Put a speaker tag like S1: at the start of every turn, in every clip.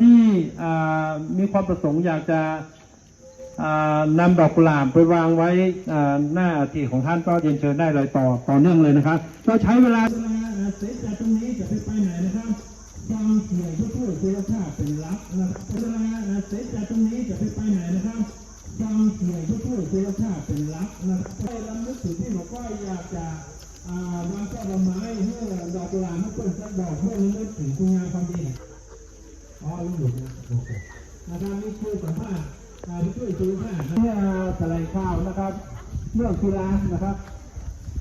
S1: ที่มีความประสงค์อยากจะนำดอกกุหลาบไปวางไว้หน้าอาทิของท่านก็เรียนเชิญได้เลยต่อต่อเนื่องเลยนะครับเราใช้เวลาเสร็จจากตรงนี้จะไปไปไหนนะครับฟังเสียงผู้ช่วยคุณภาเป็นหลักนะครับเวลาเสร็จจากตรงนี้จะไปไปไหนนะครับฟังเสียงผู้ช่วยคุณภาเป็นหลักนะครับให้ลำลึกถึงที่บอกว่าอยากจะ วางแต้นไม้ให้ดอกกุหลาบให้เพื่อนสักดอกเพื่อนนึกถึงคุณงามความดีอ๋อรู้อยู่นะโอเคนะครับนี่คือสัมภาษณ์ที่ช่วยชูข้าเพื่แตะไลข้าวนะครับเรื่องกีฬานะครับ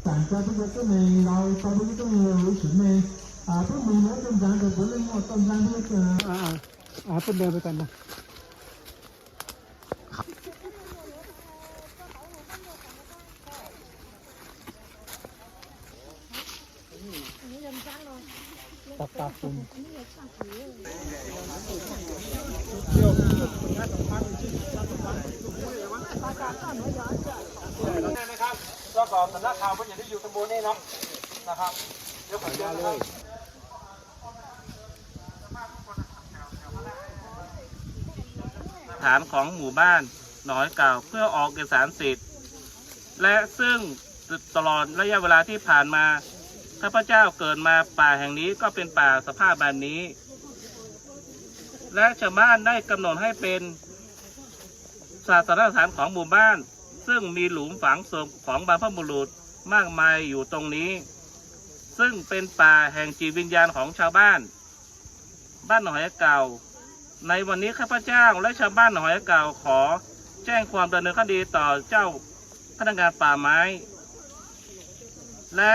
S2: สังเกตุกข์ก็มีเราตอนนี้ก็มีรู้สึกมีอ่าต้องมีนะต้
S1: องการแต่ผลลัพธ์ต้องการที่จะอ่า
S3: อ่า
S1: เป็นเดิมไปกันนะ
S2: ตับตับคุณ
S1: นะครับแล้วก็สำนักข่าวก็อย่างที่อยู่ตำบลนี้เนะนะครับเดี๋ยวผมจะเลย
S4: ฐานของหมู่บ้านหนอยเก่าเพื่อออกเอกสารสิทธิ์ และซึ่งตลอดระยะเวลาที่ผ่านมา ข้าพเจ้าเกิดมาป่าแห่งนี้ก็เป็นป่าสภาพแบบนี้ และชาวบ้านได้กำหนดให้เป็นศาสนสถานของหมู่บ้าน ซึ่งมีหลุมฝังศพของบรรพบุรุษมากมายอยู่ตรงนี้ ซึ่งเป็นป่าแห่งจิตวิญญาณของชาวบ้าน บ้านหอยเก่า ในวันนี้ข้าพเจ้าและชาวบ้านหอยเก่าขอ แจ้งความดำเนินคดีต่อเจ้าพนักงานป่าไม้ และ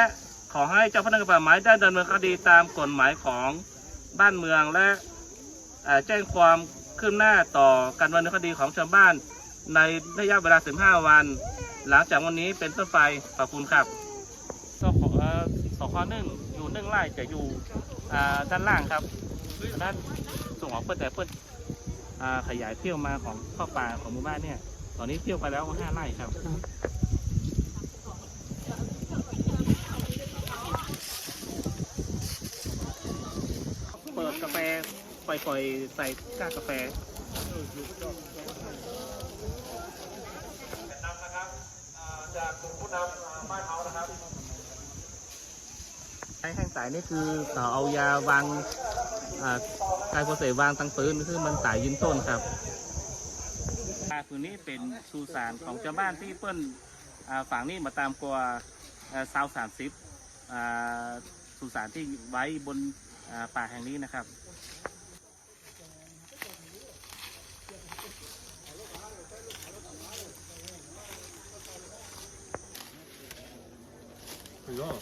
S4: อให้เจ้าพนักงานป่าไม้ได้ดำเนินคดีตามกฎหมายของบ้านเมืองและแจ้งความคืบหน้าต่อการดำเนินคดีของชาวบ้าน ในระยะเวลา 15 วัน หลังจากวันนี้เป็นต้นไปขอบคุณครับก็ขอเอ่อหนึ่งอยู่หนึ่งไร่จะอยู่ด้านล่างครับด้านส่งออกเพื่อแต่เพื่อขยายเที่ยวมาของข้าวป่าของหมู่บ้านเนี่ย ตอนนี้เที่ยวไปแล้วห้าไร่ครับ เปิดกาแฟ ปล่อยๆใส่ก้ากาแฟ
S1: จากกลุ่มผู้นำบ้านเขานะครับ
S4: ไอ้แห้งสายนี่คือต่อเอายาวางอ่าการโปรเซสวางตั้งปืนคือมันสายยืนต้นครับอ่าคืนนี้เป็นสุสานของชาวบ้านที่เปิ้นอ่าฝั่งนี้มาตามกว่าซาวสามสิบสุสานที่ไว้บนอ่าป่าแห่งนี้นะครับ
S5: 그래서